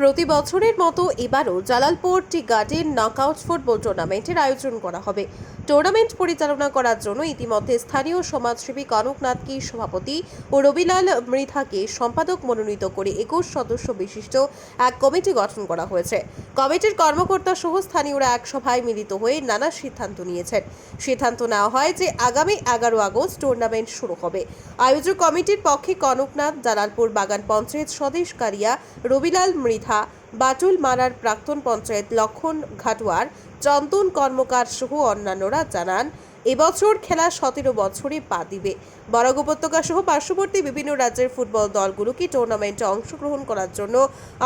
প্রতি বছরের মতো এবারও Jalalpur tea garden knockout football টুর্নামেন্টের আয়োজন করা হবে। টুর্নামেন্ট পরিচালনা করার জন্য ইতিমধ্যে স্থানীয় সমাজসেবী কনকনাথকে সভাপতি ও রবিলাল মৃধাকে সম্পাদক মনোনীত করে একুশ সদস্য বিশিষ্ট এক কমিটি গঠন করা হয়েছে। কমিটির কর্মকর্তা সহ স্থানীয়রা এক সভায় মিলিত হয়ে নানা সিদ্ধান্ত নিয়েছেন। সিদ্ধান্ত নেওয়া হয় যে আগামী এগারো আগস্ট টুর্নামেন্ট শুরু হবে। আয়োজক কমিটির পক্ষে কনকনাথ, জালালপুর বাগান পঞ্চায়েত স্বদেশ কারিয়া, রবিলাল মৃধা বাটুল মারার প্রাক্তন পঞ্চায়েত লক্ষণ ঘাটুয়ার চন্দন কর্মকার সহ অন্যান্যরা জানান, এবছর খেলা সতেরো বছরে পা দিবে। বরাক উপত্যকা সহ পার্শ্ববর্তী বিভিন্ন রাজ্যের ফুটবল দলগুলোকে টুর্নামেন্টে অংশগ্রহণ করার জন্য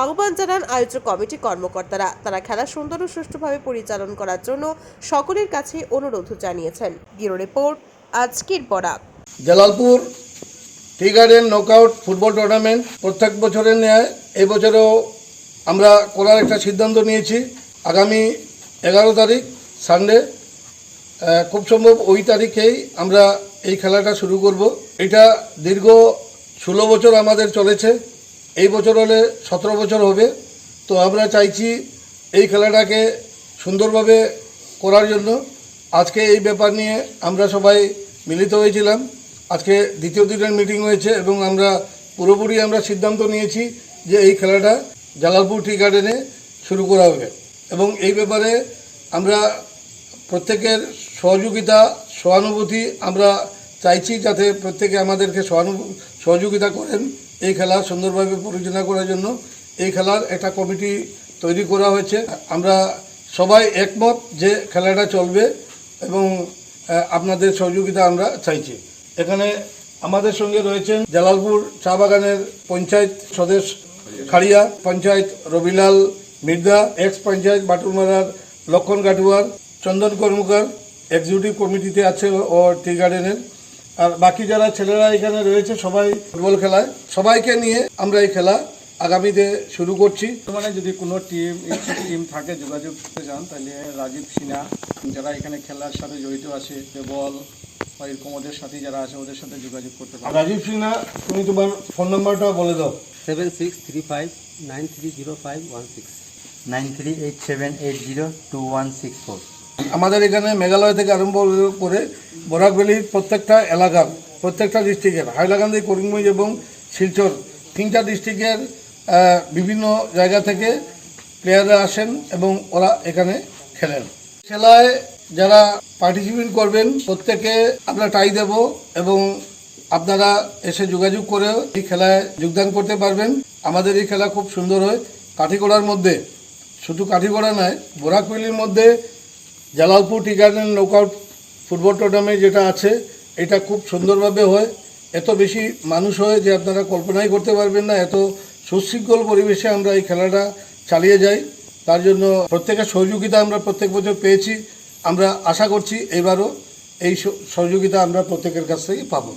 আহ্বান জানান আয়োজক কমিটি কর্মকর্তারা। তারা খেলা সুন্দর ও সুষ্ঠুভাবে পরিচালন করার জন্য সকলের কাছে অনুরোধ জানিয়েছেন। ব্যুরো রিপোর্ট, আজকের Barak. Jalalpur tea garden knockout football tournament প্রত্যেক বছরের ন্যায় এই বছরেও আমরা করার একটা সিদ্ধান্ত নিয়েছি। আগামী এগারো তারিখ, সানডে খুব সম্ভব ওই তারিখেই আমরা এই খেলাটা শুরু করব। এটা দীর্ঘ ষোলো বছর আমাদের চলেছে। এই বছর হলে সতেরো বছর হবে। তো আমরা চাইছি এই খেলাটাকে সুন্দরভাবে করার জন্য। আজকে এই ব্যাপার নিয়ে আমরা সবাই মিলিত হয়েছিলাম। আজকে দ্বিতীয় দিনের মিটিং হয়েছে এবং আমরা পুরোপুরি আমরা সিদ্ধান্ত নিয়েছি যে এই খেলাটা জালালপুর টি গার্ডেনে শুরু করা হবে। এবং এই ব্যাপারে আমরা প্রত্যেকের সহযোগিতা, সহানুভূতি আমরা চাইছি যাতে প্রত্যেকে আমাদেরকে সহযোগিতা করেন এই খেলা সুন্দরভাবে পরিচালনা করার জন্য। এই খেলার একটা কমিটি তৈরি করা হয়েছে। আমরা সবাই একমত যে খেলাটা চলবে এবং আপনাদের সহযোগিতা আমরা চাইছি। এখানে আমাদের সঙ্গে রয়েছেন জালালপুর চা বাগানের পঞ্চায়েত সদস্য খাড়িয়া পঞ্চায়েত রবিলাল মির্জা এক্স পঞ্চায়েত বাটুরমারার লক্ষণ গাটুয়ার চন্দন কর্মকার এক্সিকিউটিভ কমিটিতে আছে ও টি গার্ডেনের। আর বাকি যারা ছেলেরা এখানে রয়েছে সবাই ফুটবল খেলায়। সবাইকে নিয়ে আমরা এই খেলা আগামীতে শুরু করছি। বর্তমানে যদি কোনো টিম টিম থাকে যোগাযোগ করতে চান তাহলে রাজীব সিনহা যারা এখানে খেলার সাথে জড়িত আছে বল বা এরকম ওদের সাথে যারা আছে ওদের সাথে যোগাযোগ করতে পারেন রাজীব সিনহা তুমি তোমার ফোন নাম্বারটা বলে দাও। Seven six three five nine three zero five one six nine three eight seven eight zero two one six four আমাদের এখানে মেঘালয় থেকে আরম্ভ করে বরাক ভ্যালির প্রত্যেকটা এলাকার প্রত্যেকটা ডিস্ট্রিক্টের হাইলাকান্দি করিমগঞ্জ এবং শিলচর তিনটা ডিস্ট্রিক্টের বিভিন্ন জায়গা থেকে প্লেয়াররা আসেন এবং ওরা এখানে খেলেন। খেলায় যারা পার্টিসিপেট করবেন প্রত্যেকে আমরা টাই দেব এবং আপনারা এসে যোগাযোগ করে এই খেলায় যোগদান করতে পারবেন। আমাদের এই খেলা খুব সুন্দর হয়। কাঠিগড়ার মধ্যে, শুধু কাঠিগড়া নয় বোরাকভ্যালির মধ্যে Jalalpur tea garden knockout football tournament যেটা আছে, এটা খুব সুন্দরভাবে হয়। এত বেশি মানুষ হয় যে আপনারা কল্পনাই করতে পারবেন না, এত সুশৃঙ্খল পরিবেশে আমরা এই খেলাটা চালিয়ে যাই। তার জন্য প্রত্যেকের সহযোগিতা আমরা প্রত্যেক বছর পেয়েছি। আমরা আশা করছি এবারও এই সহযোগিতা আমরা প্রত্যেকের কাছ থেকে পাবো।